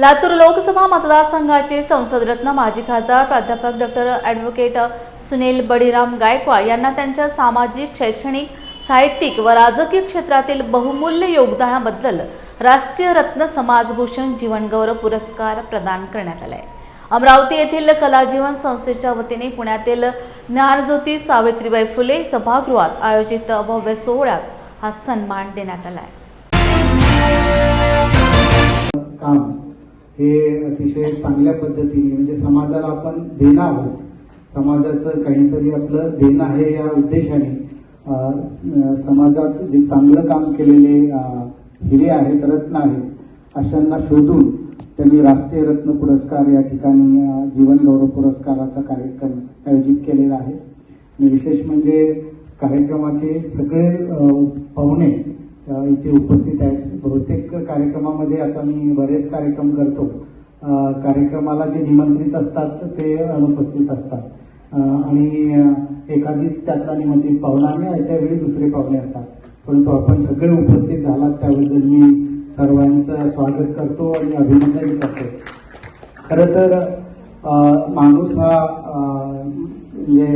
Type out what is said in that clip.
लातूर लोकसभा मतदारसंघाचे संसदरत्न माजी खासदार प्राध्यापक डॉक्टर ॲडव्होकेट सुनील बळीराम गायकवाड यांना त्यांच्या सामाजिक शैक्षणिक साहित्यिक व राजकीय क्षेत्रातील बहुमूल्य योगदानाबद्दल राष्ट्रीय रत्न समाजभूषण जीवनगौरव पुरस्कार प्रदान करण्यात आला आहे अमरावती येथील कलाजीवन संस्थेच्या वतीने पुण्यातील ज्ञानज्योती सावित्रीबाई फुले सभागृहात आयोजित भव्य सोहळ्यात हा सन्मान देण्यात आला आहे काम हे अतिशय चांगल्या पद्धतीने म्हणजे समाजाला आपण देणं आहोत. समाजाचं काहीतरी आपलं देणं आहे या उद्देशाने. समाजात जे चांगलं काम केलेले हिरे आहेत रत्न आहेत अशांना शोधून त्यांनी राष्ट्रीय रत्न पुरस्कार या ठिकाणी जीवनगौरव जीवन गौरव पुरस्काराचा कार्यक्रम आयोजित केलेला आहे. आणि विशेष म्हणजे कार्यक्रमाचे सगळे पाहुणे इथे उपस्थित आहेत. बहुतेक कार्यक्रमामध्ये आता मी बरेच कार्यक्रम करतो. कार्यक्रमाला जे निमंत्रित असतात ते अनुपस्थित असतात. आणि एखादीच त्यातला निमंत्रित पाहुणा आणि त्यावेळी दुसरे पाहुणे असतात. परंतु आपण सगळे उपस्थित झालात त्याबद्दल मी सर्वांचं स्वागत करतो आणि अभिनंदन करतो. खरं तर माणूस हा म्हणजे